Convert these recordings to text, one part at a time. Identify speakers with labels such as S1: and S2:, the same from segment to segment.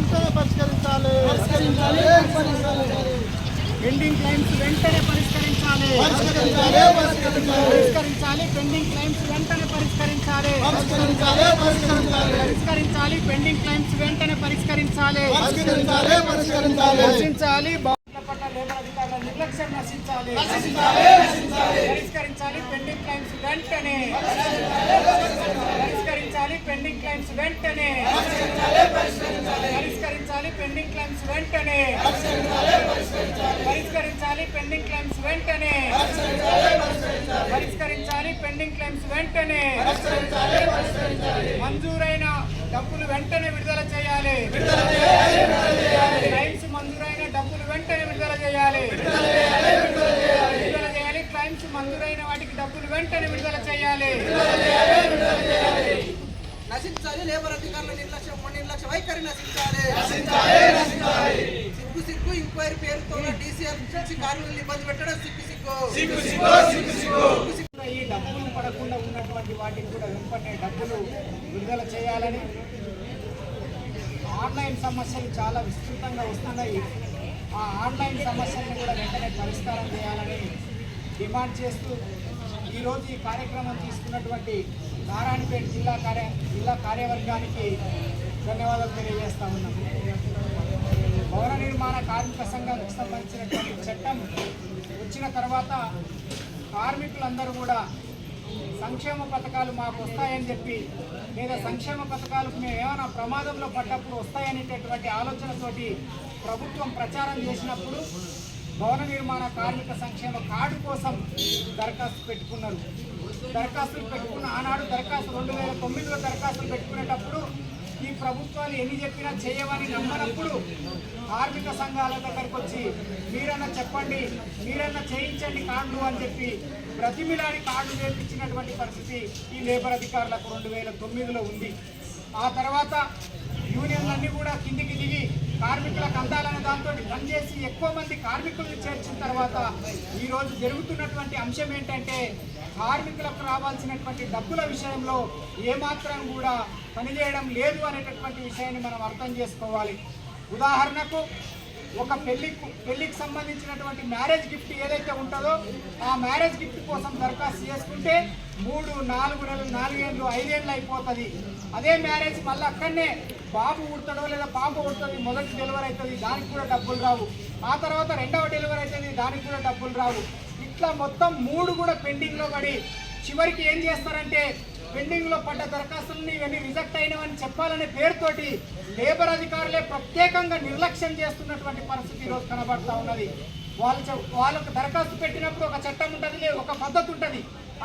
S1: వెంటనే పరిష్కరించాలి.
S2: Pending claims వెంటనే పరిష్కరించాలి.
S1: పరిష్కరించాలి.
S2: పెండింగ్ క్లైమ్స్ వెంటనే పరిష్కరించాలి.
S1: పరిష్కరించాలి. పరిష్కరించాలి.
S2: పరిష్కరించాలి. పెండింగ్ క్లైమ్స్ వెంటనే పరిష్కరించాలి.
S1: పరిష్కరించాలి. పరిష్కరించాలి.
S2: పట్ల లేబర్ అధికారుల నిర్లక్ష్యం నశించాలి. పరిష్కరించాలి. పెండింగ్ క్లైమ్స్ వెంటనే. పెండింగ్ క్లైమ్స్ వెంటనే పరిష్కరించాలి పెండింగ్ క్లైమ్స్ వెంటనే పరిష్కరించాలి పెండింగ్ క్లైమ్స్ వెంటనే పరిష్కరించాలి పెండింగ్ క్లైమ్స్ వెంటనే మంజూరైన డబ్బులు వెంటనే విడుదల చేయాలి క్లైమ్స్ మంజూరైన డబ్బులు వెంటనే విడుదల చేయాలి విడుదల చేయాలి క్లైమ్స్ మంజూరైన వాటికి డబ్బులు వెంటనే విడుదల చేయాలి
S3: నశించాలి లేబర్ అధికారుల నిర్లక్ష్యం నిర్లక్ష్య వైఖరి నశించాలి. సిగ్గు సిగ్గు ఎంక్వైరీ పేరుతో డీసీఆర్ నుంచి కార్మికులు ఇబ్బంది పెట్టడం సిగ్గు సిగ్గు.
S2: ఈ డబ్బులు పడకుండా ఉన్నటువంటి వాటికి కూడా వెంటనే డబ్బులు విడుదల చేయాలని ఆన్లైన్ సమస్యలు చాలా విస్తృతంగా వస్తున్నాయి. ఆ ఆన్లైన్ సమస్యలను కూడా వెంటనే పరిష్కారం చేయాలని డిమాండ్ చేస్తూ ఈరోజు ఈ కార్యక్రమం తీసుకున్నటువంటి నారాయణపేట జిల్లా కార్య జిల్లా కార్యవర్గానికి ధన్యవాదాలు తెలియజేస్తా ఉన్నాము భవన నిర్మాణ కార్మిక సంఘానికి సంబంధించినటువంటి చట్టం వచ్చిన తర్వాత కార్మికులందరూ కూడా సంక్షేమ పథకాలు మాకు వస్తాయని చెప్పి లేదా సంక్షేమ పథకాలు మేము ఏమైనా ప్రమాదంలో పడ్డప్పుడు వస్తాయనేటటువంటి ఆలోచనతోటి ప్రభుత్వం ప్రచారం చేసినప్పుడు భవన నిర్మాణ కార్మిక సంక్షేమ కార్డు కోసం దరఖాస్తు పెట్టుకున్నారు. దరఖాస్తులు పెట్టుకున్న ఆనాడు దరఖాస్తు రెండు వేల తొమ్మిదిలో దరఖాస్తులు పెట్టుకునేటప్పుడు ఈ ప్రభుత్వాలు ఎన్ని చెప్పినా చేయవని నమ్మనప్పుడు కార్మిక సంఘాల దగ్గరకు వచ్చి మీరన్నా చెప్పండి మీరన్నా చేయించండి కార్డులు అని చెప్పి ప్రతిమిలాని కార్డు నేర్పించినటువంటి పరిస్థితి ఈ లేబర్ అధికారులకు రెండు వేల తొమ్మిదిలో ఉంది. ఆ తర్వాత యూనియన్లన్నీ కూడా కిందికి కార్మికులకు అందాలనే దాంతో పనిచేసి ఎక్కువ మంది కార్మికులను చేర్చిన తర్వాత ఈరోజు జరుగుతున్నటువంటి అంశం ఏంటంటే కార్మికులకు రావాల్సినటువంటి డబ్బుల విషయంలో ఏమాత్రం కూడా పనిచేయడం లేదు అనేటటువంటి విషయాన్ని మనం అర్థం చేసుకోవాలి. ఉదాహరణకు ఒక పెళ్ళి పెళ్ళికి సంబంధించినటువంటి మ్యారేజ్ గిఫ్ట్ ఏదైతే ఉంటుందో ఆ మ్యారేజ్ గిఫ్ట్ కోసం దరఖాస్తు చేసుకుంటే మూడు నాలుగు నెలలు నాలుగేళ్ళు ఐదేళ్ళు అయిపోతుంది. అదే మ్యారేజ్ మళ్ళీ అక్కడనే బాబు ఉడతాడో లేదా పాప ఉడుతుంది మొదటి డెలివరీ అవుతుంది దానికి కూడా డబ్బులు రావు. ఆ తర్వాత రెండవ డెలివరీ అవుతుంది దానికి కూడా డబ్బులు రావు. ఇట్లా మొత్తం మూడు కూడా పెండింగ్లో పడి చివరికి ఏం చేస్తారంటే పెండింగ్లో పడ్డ దరఖాస్తులని ఇవన్నీ రిజెక్ట్ అయినవని చెప్పాలనే పేరుతోటి లేబర్ అధికారులే ప్రత్యేకంగా నిర్లక్ష్యం చేస్తున్నటువంటి పరిస్థితి ఈరోజు కనబడతా ఉన్నది. వాళ్ళు వాళ్ళకు దరఖాస్తు పెట్టినప్పుడు ఒక చట్టం ఉంటుంది ఒక పద్ధతి ఉంటుంది.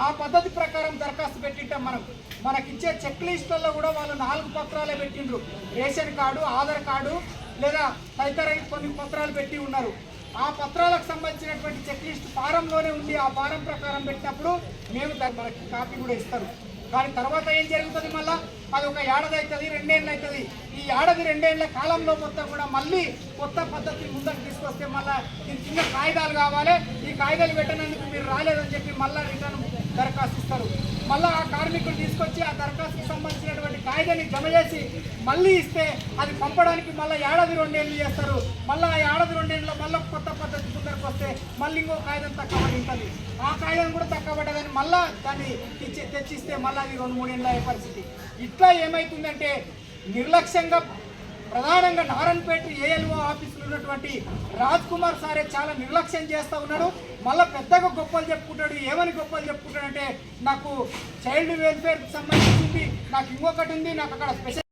S2: ఆ పద్ధతి ప్రకారం దరఖాస్తు పెట్టింటాం మనం మనకిచ్చే చెక్ లిస్టుల్లో కూడా వాళ్ళు నాలుగు పత్రాలే పెట్టిండ్రు. రేషన్ కార్డు ఆధార్ కార్డు లేదా తదితర కొన్ని పత్రాలు పెట్టి ఉన్నారు. ఆ పత్రాలకు సంబంధించినటువంటి చెక్ లిస్ట్ ఫారంలోనే ఉంది ఆ ఫారం ప్రకారం పెట్టినప్పుడు మేము దాన్ని మనకి కాపీ కూడా ఇస్తారు. దాని తర్వాత ఏం జరుగుతుంది మళ్ళా? అది ఒక ఏడాది అవుతుంది రెండేళ్ళు అవుతుంది ఈ ఏడాది రెండేళ్ళ కాలంలో మొత్తం కూడా మళ్ళీ కొత్త పద్ధతి ముందుకు తీసుకొస్తే మళ్ళీ దీని కింద కాగితాలు కావాలి. ఈ కాగితాలు పెట్టినందుకు మీరు రాలేదని చెప్పి మళ్ళీ రిటర్న్ దరఖాస్తు ఇస్తారు. మళ్ళీ ఆ కార్మికులు తీసుకొచ్చి ఆ దరఖాస్తుకు సంబంధించినటువంటి కాగితాన్ని జమ చేసి మళ్ళీ ఇస్తే అది పంపడానికి మళ్ళీ ఏడాది రెండేళ్ళు చేస్తారు. మళ్ళీ ఆ ఏడాది రెండేళ్ళలో మళ్ళీ కొత్త పద్ధతి ముందరకు వస్తే మళ్ళీ ఇంకో కాగితం తక్కువ ఉంటుంది. కాగితం కూడా తక్కువ పడ్డదని మళ్ళీ దాన్ని తెచ్చి తెచ్చిస్తే మళ్ళీ అది రెండు మూడేళ్ళ అయ్యే పరిస్థితి. ఇట్లా ఏమవుతుందంటే నిర్లక్ష్యంగా ప్రధానంగా నారాయణపేట ఏఎల్ఓ ఆఫీసులో ఉన్నటువంటి రాజ్ కుమార్ సారే చాలా నిర్లక్ష్యం చేస్తూ ఉన్నాడు. మళ్ళీ పెద్దగా గొప్పలు చెప్పుకుంటాడు. ఏమని గొప్పలు చెప్పుకుంటాడంటే నాకు చైల్డ్ వెల్ఫేర్కి సంబంధించింది నాకు ఇంకొకటి ఉంది నాకు అక్కడ స్పెషల్